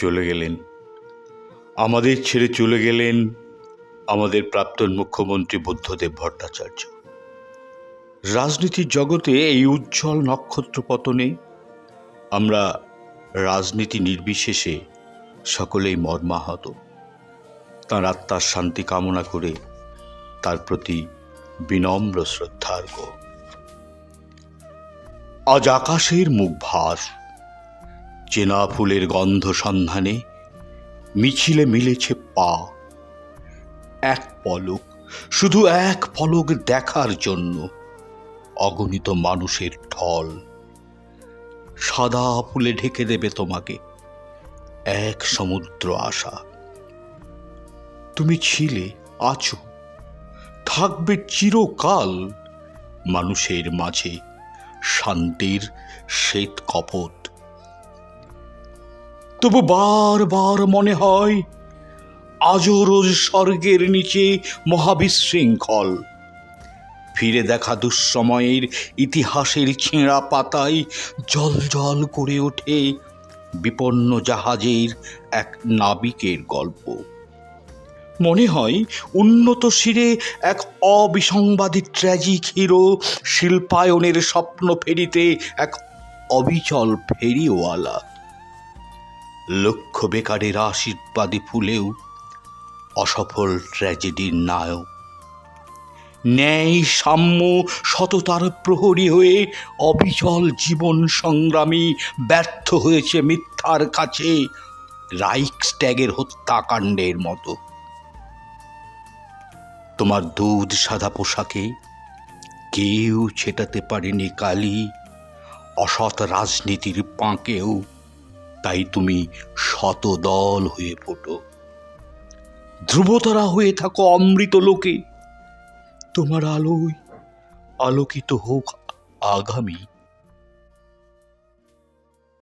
চলে গেলেন। আমাদের ছেড়ে চলে গেলেন আমাদের প্রাক্তন মুখ্যমন্ত্রী বুদ্ধদেব ভট্টাচার্য। রাজনীতির জগতে এই উজ্জ্বল নক্ষত্র পতনে আমরা রাজনীতি নির্বিশেষে সকলেই মর্মাহত। তাঁর আত্মার শান্তি কামনা করে তার প্রতি বিনম্র শ্রদ্ধার্ঘ আজ আকাশের মুখ ভাস চেনা ফুলের গন্ধ সন্ধানে মিছিলে মিলেছে পা। এক পলক, শুধু এক পলক দেখার জন্য অগণিত মানুষের ঢল। সাদা ফুলে ঢেকে দেবে তোমাকে এক সমুদ্র আশা। তুমি ছিলে, আছো, থাকবে চিরকাল মানুষের মাঝে শান্তির শ্বেত কপট তবু বারবার মনে হয় আজও রোজ স্বর্গের নিচে মহাবিশৃঙ্খল। ফিরে দেখা দুঃসময়ের ইতিহাসের ছেঁড়া পাতায় জল জল করে ওঠে বিপন্ন জাহাজের এক নাবিকের গল্প। মনে হয় উন্নত শিরে এক অবিসংবাদী ট্র্যাজিক হিরো শিল্পায়নের স্বপ্ন ফেরিতে এক অবিচল ফেরিওয়ালা। লক্ষ বেকারের আশীর্বাদী ফুলেও অসফল ট্র্যাজেডির নায়ক ন্যায়, সাম্য, সততার প্রহরী হয়ে অবিচল জীবন সংগ্রামী ব্যর্থ হয়েছে মিথ্যার কাছে রাইক্সট্যাগের হত্যাকাণ্ডের মতো। তোমার দুধ সাদা পোশাকে কেউ ছেটাতে পারেনি কালি, অসৎ রাজনীতির পাঁকেও তাই তুমি শতদল হয়ে ফোটো ধ্রুবতারা হয়ে থাকো অমৃত লোকে। তোমার আলোয় আলোকিত হোক আগামী